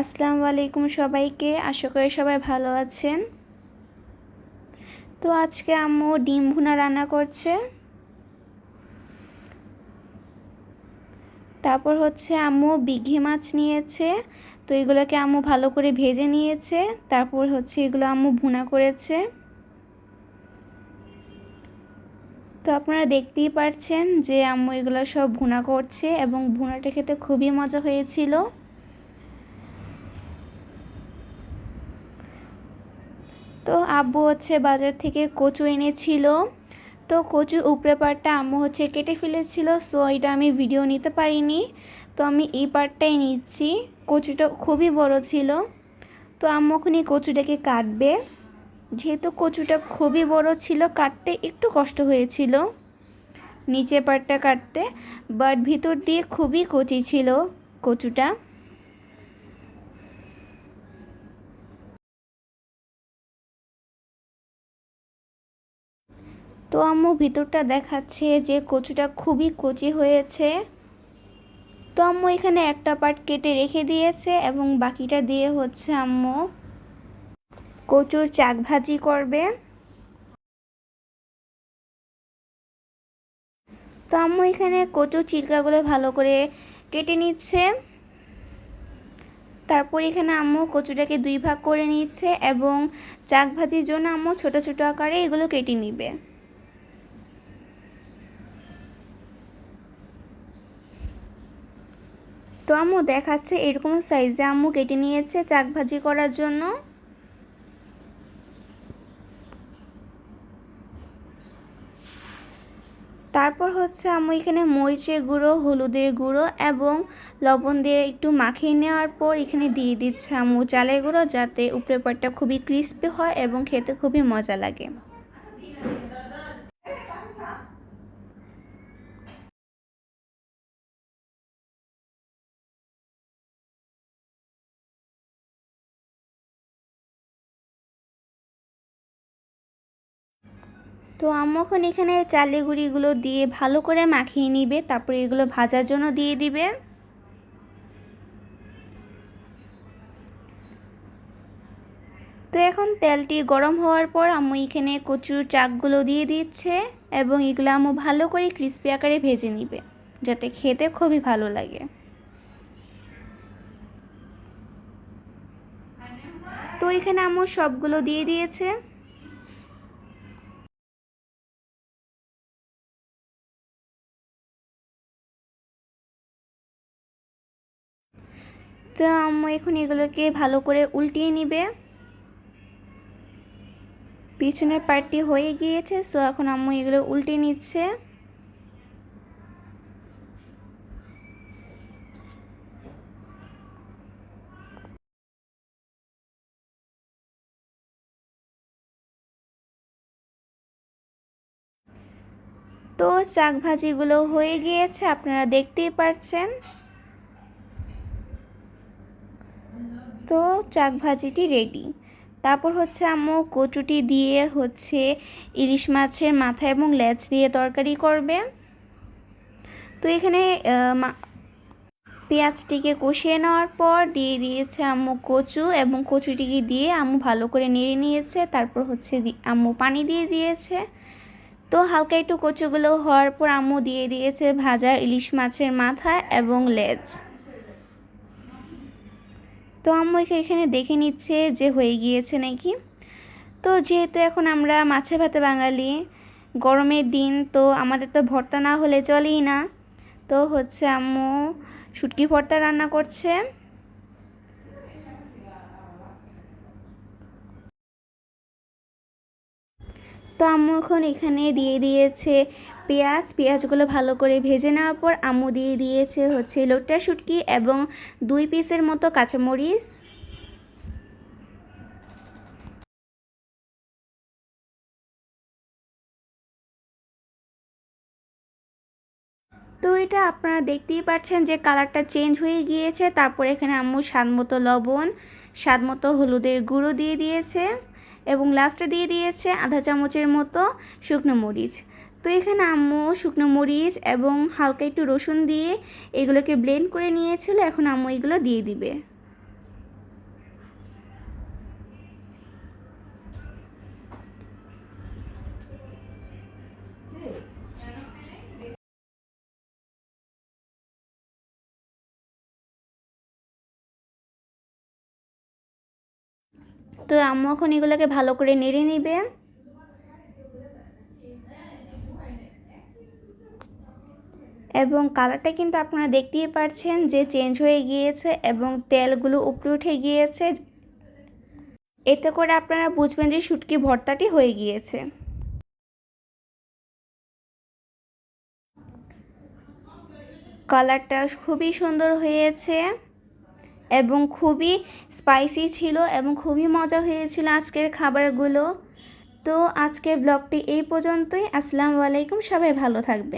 আসসালামু আলাইকুম সবাইকে। আশা করি সবাই ভালো আছেন। তো আজকে আম্মু ডিম ভুনা রান্না করছে। তারপর হচ্ছে আম্মু বিঘি মাছ নিয়েছে। তো এগুলোকে আম্মু ভালো করে ভেজে নিয়েছে। তারপর হচ্ছে এগুলো আম্মু ভুনা করেছে। তো আপনারা দেখতেই পারছেন যে আম্মু এগুলো সব ভুনা করছে এবং ভুনাটা খেতে খুবই মজা হয়েছিল। তো আব্বু হচ্ছে বাজার থেকে কচু এনেছিল। তো কচুর উপরে পাটটা আম্মু হচ্ছে কেটে ফেলেছিল সো এটা আমি ভিডিও নিতে পারিনি। তো আমি এই পার্টটাই নিচ্ছি। কচুটা খুবই বড় ছিল। তো আম্মু ওখানে কচুটাকে কাটবে। যেহেতু কচুটা খুবই বড় ছিল, কাটতে একটু কষ্ট হয়েছিল নিচে পাটটা কাটতে বাট ভিতর দিয়ে খুবই কচি ছিল কচুটা। তো আম্মু, ভিতরটা দেখাচ্ছে যে কচুটা খুবই কচি হয়েছে। তো আম্মু, এখানে একটা পার্ট কেটে রেখে দিয়েছে এবং বাকিটা দিয়ে হচ্ছে আম্মু কচুর চাক ভাজি করবে। তো আম্মু, এখানে কচুর চিরকাগুলো ভালো করে কেটে নিচ্ছে। তারপর এখানে আম্মু কচুটাকে দুই ভাগ করে নিচ্ছে এবং চাক ভাজির জন্য আম্মু ছোট ছোট আকারে এগুলো কেটে নিবে। তো আম্মু দেখাচ্ছে এরকম সাইজে আম্মু কেটে নিয়েছে চাক ভাজি করার জন্য। তারপর হচ্ছে আম্মু এখানে মরিচের গুঁড়ো, হলুদের গুঁড়ো এবং লবণ দিয়ে একটু মাখিয়ে নেওয়ার পর এখানে দিয়ে দিচ্ছে আম্মু চালের গুঁড়ো যাতে উপরের পাটটা খুবই ক্রিস্পি হয় এবং খেতে খুবই মজা লাগে। তো আম্মু এখন এখানে চালের গুঁড়িগুলো দিয়ে ভালো করে মাখিয়ে নিবে, তারপরে এগুলো ভাজার জন্য দিয়ে দিবে। তো এখন তেলটি গরম হওয়ার পর আম্মু এখানে কচুর চাকগুলো দিয়ে দিচ্ছে এবং এগুলো আম্মু ভালো করে ক্রিস্পি আকারে ভেজে নিবে, যাতে খেতে খুবই ভালো লাগে। তো এখানে আম্মু সবগুলো দিয়ে দিয়েছে। তো আম্মু এখন এগুলোকে ভালো করে উল্টিয়ে নিবে। পিছনের পার্টটি হয়ে গিয়েছে সো এখন আম্মু এগুলো উল্টিয়ে নিচ্ছে। তো চাক ভাজিগুলো হয়ে গিয়েছে, আপনারা দেখতেই পারছেন। তো চাক ভাজিটি রেডি তারপর হচ্ছে আম্মু কচুটি দিয়ে হচ্ছে ইলিশ মাছের মাথা এবং লেজ দিয়ে তরকারি করবে। তো এখানে পেঁয়াজটিকে কষিয়ে নেওয়ার পর দিয়ে দিয়েছে আম্মু কচু এবং কচুটিকে দিয়ে আম্মু ভালো করে নেড়ে নিয়েছে। তারপর হচ্ছে আম্মু পানি দিয়ে দিয়েছে। তো হালকা একটু কচুগুলো হওয়ার পর আম্মু দিয়ে দিয়েছে ভাজা ইলিশ মাছের মাথা এবং লেজ। তো আম্মু এখানে দেখে নিচ্ছে যে হয়ে গিয়েছে নাকি। তো যেহেতু এখন আমরা মাছে ভাতে বাঙালি, গরমের দিন তো আমাদের তো ভর্তা না হলে চলেই না। তো হচ্ছে আম্মু শুটকি ভর্তা রান্না করছে। তো আম্মু এখন এখানে দিয়ে দিয়েছে পেঁয়াজ। পেঁয়াজগুলো ভালো করে ভেজে নেওয়ার পর আম্মু দিয়ে দিয়েছে হচ্ছে লোটা শুটকি এবং দুই পিসের মতো কাঁচামরিচ। তো এটা আপনারা দেখতেই পাচ্ছেন যে কালারটা চেঞ্জ হয়ে গিয়েছে। তারপর এখানে আম্মু স্বাদ মতো লবণ, স্বাদ মতো হলুদের গুঁড়ো দিয়ে দিয়েছে। এবং লাস্টে দিয়ে দিয়েছে আধা চামচের মতো শুকনো মরিচ। তো এখানে আম্মু শুকনো মরিচ এবং হালকা একটু রসুন দিয়ে এগুলোকে ব্লেন্ড করে নিয়েছিল, এখন আম্মু এগুলো দিয়ে দিবে। তো আম্মু এখন এগুলোকে ভালো করে নেড়ে নিবে। এবং কালারটা কিন্তু আপনারা দেখতেই পারছেন যে চেঞ্জ হয়ে গিয়েছে এবং তেলগুলো উপরে উঠে গিয়েছে। এতে করে আপনারা বুঝবেন যে শুটকি ভর্তাটি হয়ে গিয়েছে। কালারটা খুবই সুন্দর হয়েছে। এবং খুবই স্পাইসি ছিল এবং খুবই মজা হয়েছিল আজকের খাবারগুলো। তো আজকের ব্লগটি এই পর্যন্তই। আসসালামু আলাইকুম। সবাই ভালো থাকবেন।